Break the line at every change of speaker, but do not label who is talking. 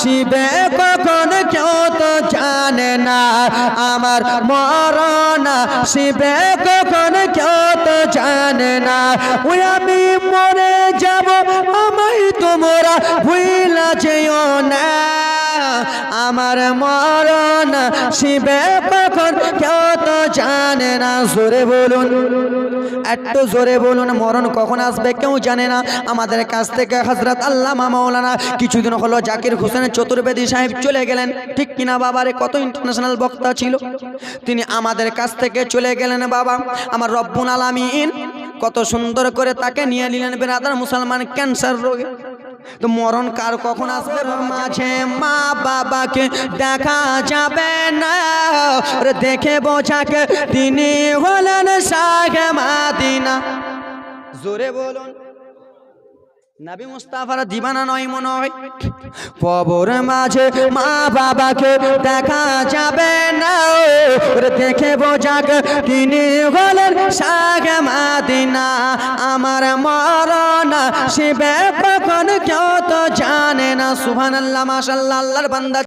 শিবে কখন কেউ তো জানে না। আমার মরণ আসিবে কখন কেউ তো জানে না। ওই আমি মরে যাব, আমায় তোমরা ভুইলা যেও না। আমার মরণ শিবে কখন কেউ জানে না, জোরে বলুন। একটু জোরে বলুন, মরণ কখন আসবে কেউ জানে না। আমাদের কাছ থেকে হজরত আল্লামা মাওলানা কিছুদিন হলো জাকির হোসেন চতুর্বেদী সাহেব চলে গেলেন। ঠিক কিনা বাবারে, কত ইন্টারন্যাশনাল বক্তা ছিল। তিনি আমাদের কাছ থেকে চলে গেলেন, বাবা। আমার রব্বুল আলামিন কত সুন্দর করে তাকে নিয়ে নিলেন বেরাদার মুসলমান ক্যান্সার রোগে। তো মরণ কার কখন আসবে? মাঝে মা বাবাকে দেখা যাবে না। দেখে বোঝাকে তিনি হলেন শাহে মাদিনা। জোরে বলুন। নাবি মুস্তাফার দিবানা নয় মনে হয়। কবর মাঝে মা বাবাকে দেখা যাবে না। দেখে বোঝাক তিনি হলেন শাহে মাদিনা আমার মরণ শিবে কখন কেউ তো জানে না। সুবহানাল্লাহ মাসাল্লা আল্লাহর বান্দা।